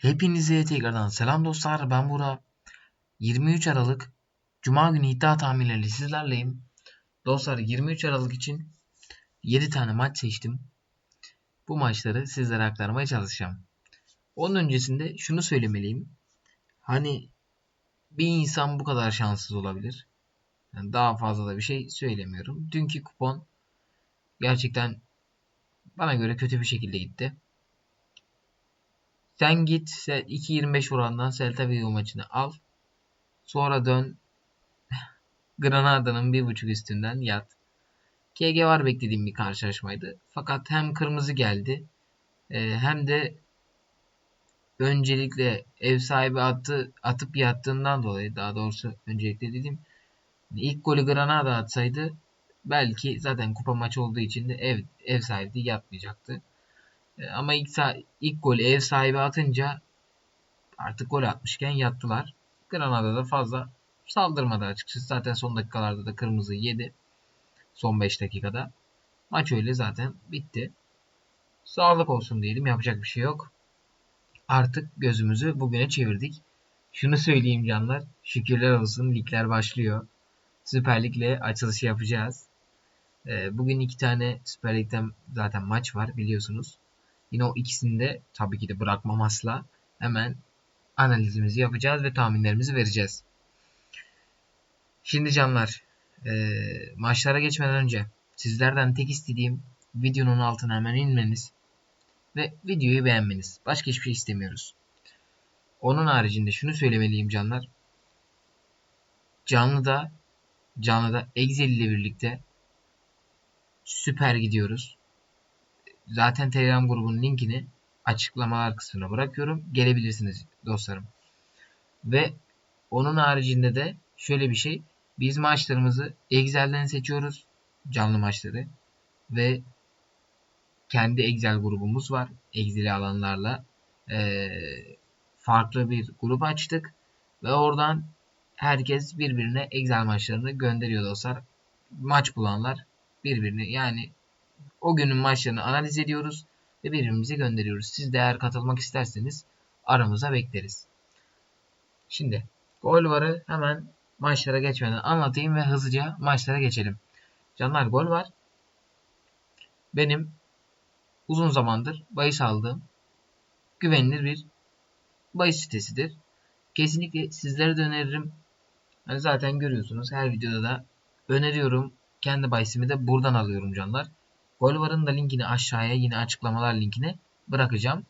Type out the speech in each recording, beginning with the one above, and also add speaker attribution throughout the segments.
Speaker 1: Hepinize tekrardan selam dostlar. Ben Burak. 23 Aralık Cuma günü iddia tahminleriyle sizlerleyim. Dostlar 23 Aralık için 7 tane maç seçtim. Bu maçları sizlere aktarmaya çalışacağım. Onun öncesinde şunu söylemeliyim. Hani bir insan bu kadar şanssız olabilir. Yani daha fazla da bir şey söylemiyorum. Dünkü kupon gerçekten bana göre kötü bir şekilde gitti. Sen git 2.25 orandan Celta Vigo maçını al. Sonra dön Granada'nın 1.5 üstünden yat. KG var beklediğim bir karşılaşmaydı. Fakat hem kırmızı geldi e, hem de öncelikle ev sahibi attı, atıp yattığından dolayı daha doğrusu öncelikle dedim ilk golü Granada atsaydı belki zaten kupa maçı olduğu için de ev, ev sahibi yatmayacaktı. E, ama ilk, ilk golü ev sahibi atınca artık gol atmışken yattılar. Granada da fazla saldırmadı açıkçası. Zaten son dakikalarda da kırmızı yedi. Son 5 dakikada. Maç öyle zaten bitti. Sağlık olsun diyelim. Yapacak bir şey yok. Artık gözümüzü bugüne çevirdik. Şunu söyleyeyim canlar. Şükürler olsun ligler başlıyor. Süper Lig'le açılışı yapacağız. E, bugün iki tane Süper Lig'den zaten maç var biliyorsunuz. Yine o ikisini de tabii ki de bırakmam asla. Hemen analizimizi yapacağız ve tahminlerimizi vereceğiz. Şimdi canlar e, maçlara geçmeden önce sizlerden tek istediğim videonun altına hemen inmeniz ve videoyu beğenmeniz. Başka hiçbir şey istemiyoruz. Onun haricinde şunu söylemeliyim canlar. Canlıda canlıda Excel ile birlikte süper gidiyoruz. Zaten Telegram grubunun linkini açıklamalar kısmına bırakıyorum. Gelebilirsiniz dostlarım. Ve onun haricinde de şöyle bir şey. Biz maçlarımızı Excel'den seçiyoruz. Canlı maçları. Ve kendi Excel grubumuz var. Excel'i alanlarla e, farklı bir grup açtık. Ve oradan herkes birbirine Excel maçlarını gönderiyor dostlar. Maç bulanlar birbirini yani o günün maçlarını analiz ediyoruz ve birbirimize gönderiyoruz. Siz de eğer katılmak isterseniz aramıza bekleriz. Şimdi gol varı hemen maçlara geçmeden anlatayım ve hızlıca maçlara geçelim. Canlar gol var. Benim uzun zamandır bahis aldığım güvenilir bir bahis sitesidir. Kesinlikle sizlere de öneririm. Hani zaten görüyorsunuz her videoda da öneriyorum. Kendi bahisimi de buradan alıyorum canlar. Golvar'ın da linkini aşağıya yine açıklamalar linkine bırakacağım.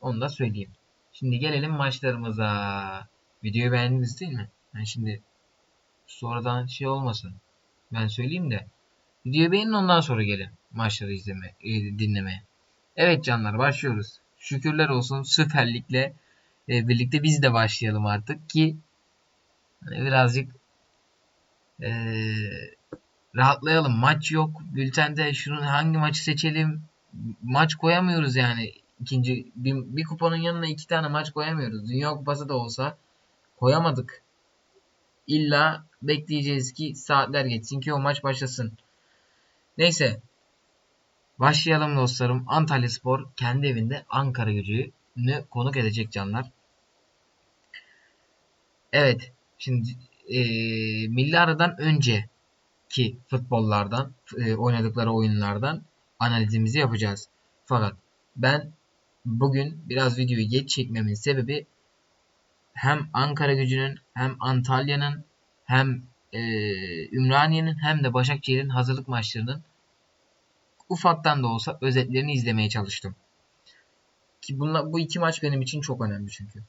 Speaker 1: Onu da söyleyeyim. Şimdi gelelim maçlarımıza. Videoyu beğendiniz değil mi? Yani şimdi sonradan şey olmasın. Ben söyleyeyim de. Videoyu beğenin ondan sonra gelin. Maçları izleme, e, dinlemeye. Evet canlar başlıyoruz. Şükürler olsun Süper Lig'le e, birlikte biz de başlayalım artık ki hani birazcık e, rahatlayalım. Maç yok. Bültende şunu hangi maçı seçelim? Maç koyamıyoruz yani. İkinci bir, bir kuponun yanına iki tane maç koyamıyoruz. Dünya Kupası da olsa koyamadık. İlla bekleyeceğiz ki saatler geçsin ki o maç başlasın. Neyse. Başlayalım dostlarım. Antalya Spor kendi evinde Ankara gücünü konuk edecek canlar. Evet. Şimdi e, milli aradan önce ki futbollardan, e, oynadıkları oyunlardan analizimizi yapacağız. Fakat ben bugün biraz videoyu geç çekmemin sebebi hem Ankara gücünün hem Antalya'nın hem e, Ümraniye'nin hem de Başakşehir'in hazırlık maçlarının ufaktan da olsa özetlerini izlemeye çalıştım. Ki bunlar, bu iki maç benim için çok önemli çünkü.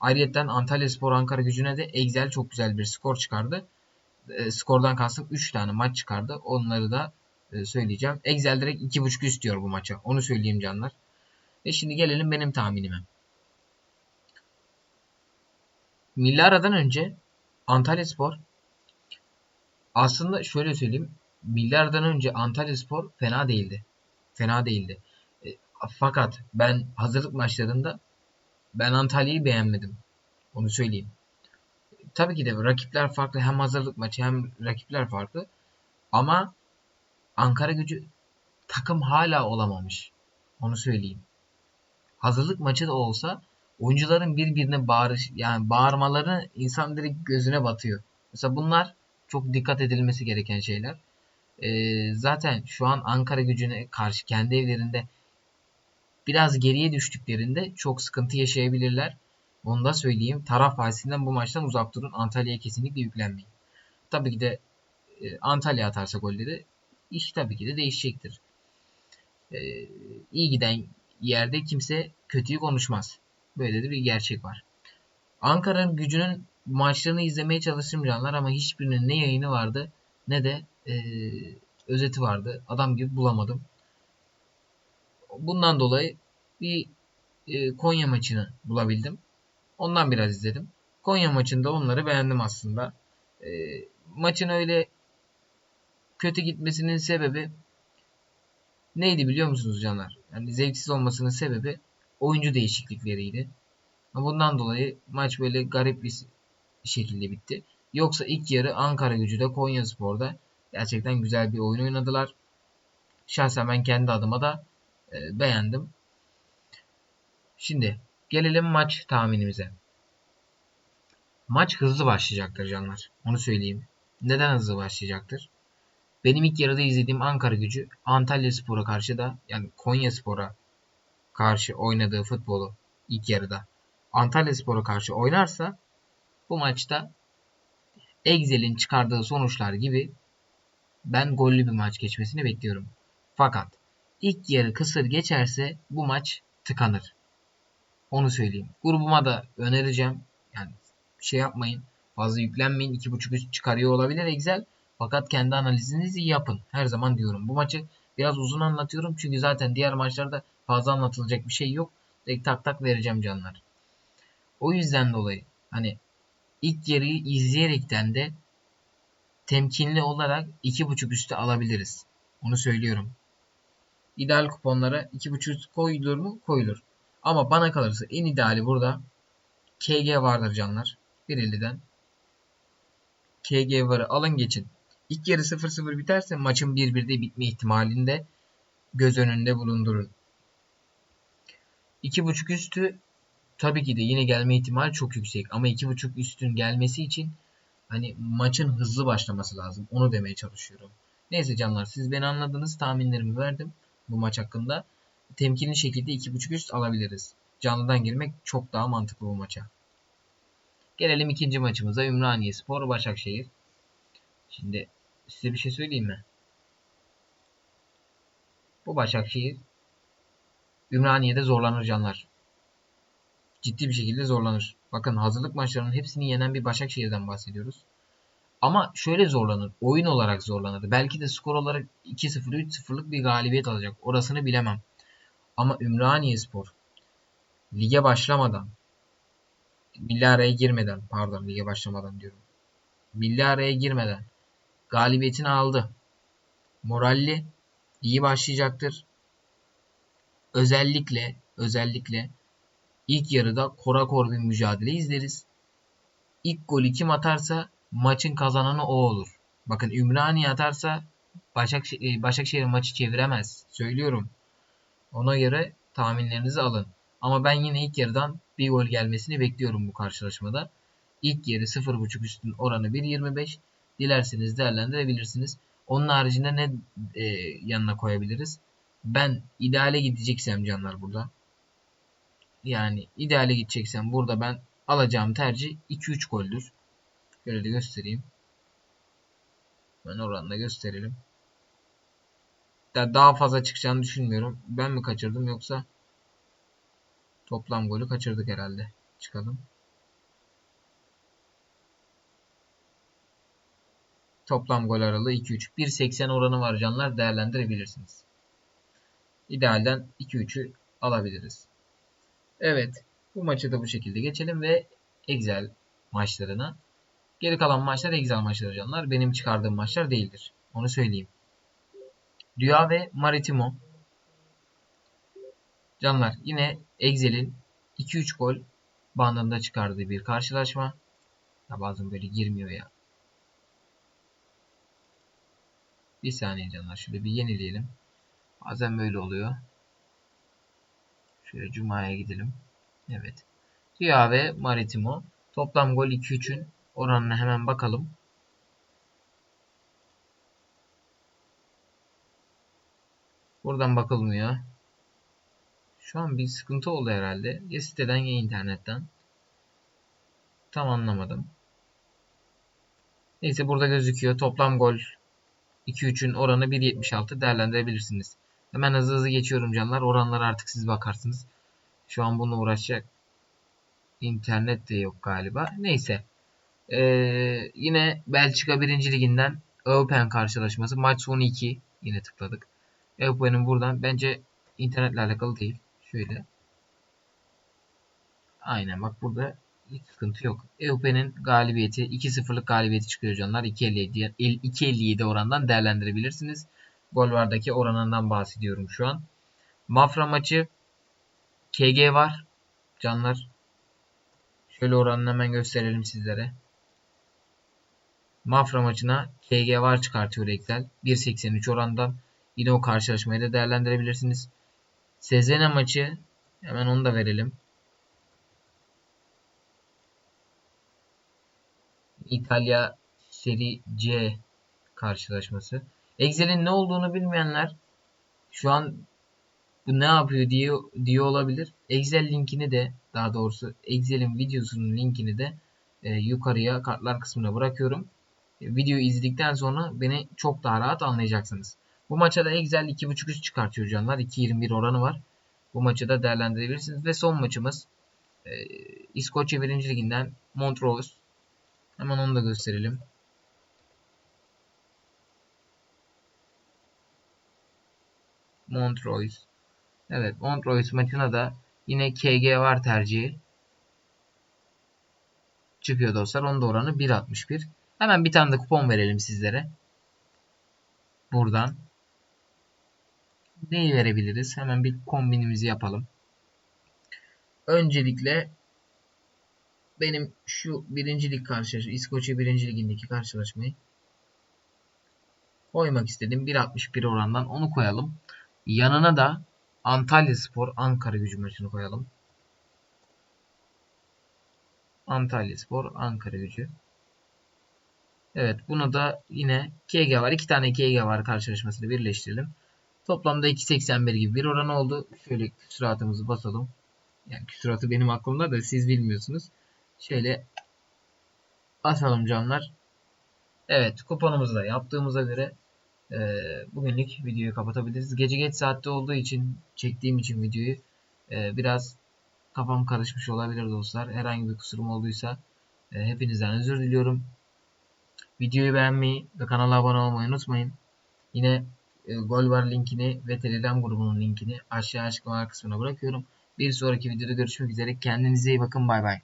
Speaker 1: Ayrıca Antalya Spor Ankara gücüne de Excel çok güzel bir skor çıkardı e, skordan kastım 3 tane maç çıkardı. Onları da e, söyleyeceğim. Excel direkt 2.5 üst diyor bu maça. Onu söyleyeyim canlar. Ve şimdi gelelim benim tahminime. Milli aradan önce Antalya Spor aslında şöyle söyleyeyim. Milli aradan önce Antalya Spor fena değildi. Fena değildi. E, fakat ben hazırlık maçlarında ben Antalya'yı beğenmedim. Onu söyleyeyim tabii ki de rakipler farklı. Hem hazırlık maçı hem rakipler farklı. Ama Ankara gücü takım hala olamamış. Onu söyleyeyim. Hazırlık maçı da olsa oyuncuların birbirine bağırış yani bağırmaları insan direkt gözüne batıyor. Mesela bunlar çok dikkat edilmesi gereken şeyler. Ee, zaten şu an Ankara gücüne karşı kendi evlerinde biraz geriye düştüklerinde çok sıkıntı yaşayabilirler. Onu da söyleyeyim. Taraf bahsinden bu maçtan uzak durun. Antalya'ya kesinlikle yüklenmeyin. Tabii ki de e, Antalya atarsa golleri iş tabii ki de değişecektir. E, iyi giden yerde kimse kötüyü konuşmaz. Böyle de bir gerçek var. Ankara'nın gücünün maçlarını izlemeye çalıştım canlar ama hiçbirinin ne yayını vardı ne de e, özeti vardı. Adam gibi bulamadım. Bundan dolayı bir e, Konya maçını bulabildim. Ondan biraz izledim. Konya maçında onları beğendim aslında. E, maçın öyle kötü gitmesinin sebebi neydi biliyor musunuz canlar? Yani zevksiz olmasının sebebi oyuncu değişiklikleriydi. Bundan dolayı maç böyle garip bir şekilde bitti. Yoksa ilk yarı Ankara gücü de Konya Spor'da gerçekten güzel bir oyun oynadılar. Şahsen ben kendi adıma da e, beğendim. Şimdi gelelim maç tahminimize. Maç hızlı başlayacaktır canlar. Onu söyleyeyim. Neden hızlı başlayacaktır? Benim ilk yarıda izlediğim Ankara gücü Antalya Spor'a karşı da yani Konya Spor'a karşı oynadığı futbolu ilk yarıda Antalya Spor'a karşı oynarsa bu maçta Excel'in çıkardığı sonuçlar gibi ben gollü bir maç geçmesini bekliyorum. Fakat ilk yarı kısır geçerse bu maç tıkanır. Onu söyleyeyim. Grubuma da önereceğim. Yani şey yapmayın. Fazla yüklenmeyin. 2.5 üst çıkarıyor olabilir Excel. Fakat kendi analizinizi yapın. Her zaman diyorum. Bu maçı biraz uzun anlatıyorum. Çünkü zaten diğer maçlarda fazla anlatılacak bir şey yok. Direkt tak tak vereceğim canlar. O yüzden dolayı hani ilk yarıyı izleyerekten de temkinli olarak 2.5 üstü alabiliriz. Onu söylüyorum. İdeal kuponlara 2.5 üstü koyulur mu? Koyulur. Ama bana kalırsa en ideali burada KG vardır canlar. 1.50'den. KG varı alın geçin. İlk yarı 0-0 biterse maçın 1-1'de bitme ihtimalinde göz önünde bulundurun. 2.5 üstü tabii ki de yine gelme ihtimali çok yüksek. Ama 2.5 üstün gelmesi için hani maçın hızlı başlaması lazım. Onu demeye çalışıyorum. Neyse canlar siz beni anladınız. Tahminlerimi verdim bu maç hakkında. Temkinli şekilde 2.5 üst alabiliriz. Canlıdan girmek çok daha mantıklı bu maça. Gelelim ikinci maçımıza. Ümraniye Spor Başakşehir. Şimdi size bir şey söyleyeyim mi? Bu Başakşehir Ümraniye'de zorlanır canlar. Ciddi bir şekilde zorlanır. Bakın hazırlık maçlarının hepsini yenen bir Başakşehir'den bahsediyoruz. Ama şöyle zorlanır. Oyun olarak zorlanır. Belki de skor olarak 2-0, 3-0'lık bir galibiyet alacak. Orasını bilemem. Ama Ümraniye Spor lige başlamadan milli araya girmeden pardon lige başlamadan diyorum. Milli araya girmeden galibiyetini aldı. Moralli iyi başlayacaktır. Özellikle özellikle ilk yarıda korakor bir mücadele izleriz. İlk golü kim atarsa maçın kazananı o olur. Bakın Ümraniye atarsa Başakşehir, Başakşehir maçı çeviremez. Söylüyorum. Ona göre tahminlerinizi alın. Ama ben yine ilk yarıdan bir gol gelmesini bekliyorum bu karşılaşmada. İlk yarı 0.5 üstün oranı 1.25. Dilerseniz değerlendirebilirsiniz. Onun haricinde ne e, yanına koyabiliriz? Ben ideale gideceksem canlar burada. Yani ideale gideceksem burada ben alacağım tercih 2-3 goldür. Şöyle de göstereyim. Ben oranla gösterelim. Daha fazla çıkacağını düşünmüyorum. Ben mi kaçırdım yoksa toplam golü kaçırdık herhalde. Çıkalım. Toplam gol aralığı 2-3. 1.80 oranı var canlar değerlendirebilirsiniz. İdealden 2-3'ü alabiliriz. Evet. Bu maçı da bu şekilde geçelim ve Excel maçlarına. Geri kalan maçlar Excel maçları canlar. Benim çıkardığım maçlar değildir. Onu söyleyeyim. Rüya ve Maritimo. Canlar yine Excel'in 2-3 gol bandında çıkardığı bir karşılaşma. Ya bazen böyle girmiyor ya. Bir saniye canlar. Şöyle bir yenileyelim. Bazen böyle oluyor. Şöyle Cuma'ya gidelim. Evet. Ria ve Maritimo. Toplam gol 2-3'ün oranına hemen bakalım. Buradan bakılmıyor. Şu an bir sıkıntı oldu herhalde. Ya siteden ya internetten. Tam anlamadım. Neyse burada gözüküyor. Toplam gol 2-3'ün oranı 1.76 değerlendirebilirsiniz. Hemen hızlı hızlı geçiyorum canlar. Oranlara artık siz bakarsınız. Şu an bununla uğraşacak internet de yok galiba. Neyse. Ee, yine Belçika 1. Liginden Open karşılaşması. Maç sonu 2. Yine tıkladık. Open'in buradan bence internetle alakalı değil. Şöyle. Aynen bak burada hiç sıkıntı yok. EUP'nin galibiyeti 2-0'lık galibiyeti çıkıyor canlar. 2.57 2.57 orandan değerlendirebilirsiniz. Gol vardaki oranından bahsediyorum şu an. Mafra maçı KG var. Canlar. Şöyle oranını hemen gösterelim sizlere. Mafra maçına KG var çıkartıyor Excel. 1.83 orandan. Yine o karşılaşmayı da değerlendirebilirsiniz. Sezene maçı hemen onu da verelim. İtalya Seri C karşılaşması. Excel'in ne olduğunu bilmeyenler şu an bu ne yapıyor diye diye olabilir. Excel linkini de daha doğrusu Excel'in videosunun linkini de e, yukarıya kartlar kısmına bırakıyorum. E, videoyu izledikten sonra beni çok daha rahat anlayacaksınız. Bu maça da Excel 2.5 üst çıkartıyor canlar. 2.21 oranı var. Bu maçı da değerlendirebilirsiniz. Ve son maçımız e, İskoçya 1. Liginden Montrose. Hemen onu da gösterelim. Montrose. Evet Montrose maçına da yine KG var tercihi. Çıkıyor dostlar. Onun da oranı 1.61. Hemen bir tane de kupon verelim sizlere. Buradan. Neyi verebiliriz? Hemen bir kombinimizi yapalım. Öncelikle benim şu birincilik karşılaşma, İskoçya birinci ligindeki karşılaşmayı koymak istedim. 1.61 orandan onu koyalım. Yanına da Antalya Spor Ankara gücü maçını koyalım. Antalya Spor Ankara gücü. Evet bunu da yine KG var. iki tane KG var karşılaşmasını birleştirelim. Toplamda 2.81 gibi bir oran oldu. Şöyle küsuratımızı basalım. Yani küsuratı benim aklımda da siz bilmiyorsunuz. Şöyle basalım canlar. Evet kuponumuzu da yaptığımıza göre e, bugünlük videoyu kapatabiliriz. Gece geç saatte olduğu için çektiğim için videoyu e, biraz kafam karışmış olabilir dostlar. Herhangi bir kusurum olduysa e, hepinizden özür diliyorum. Videoyu beğenmeyi ve kanala abone olmayı unutmayın. Yine Gol var linkini ve Telegram grubunun linkini aşağı açıklama kısmına bırakıyorum. Bir sonraki videoda görüşmek üzere. Kendinize iyi bakın. Bay bay.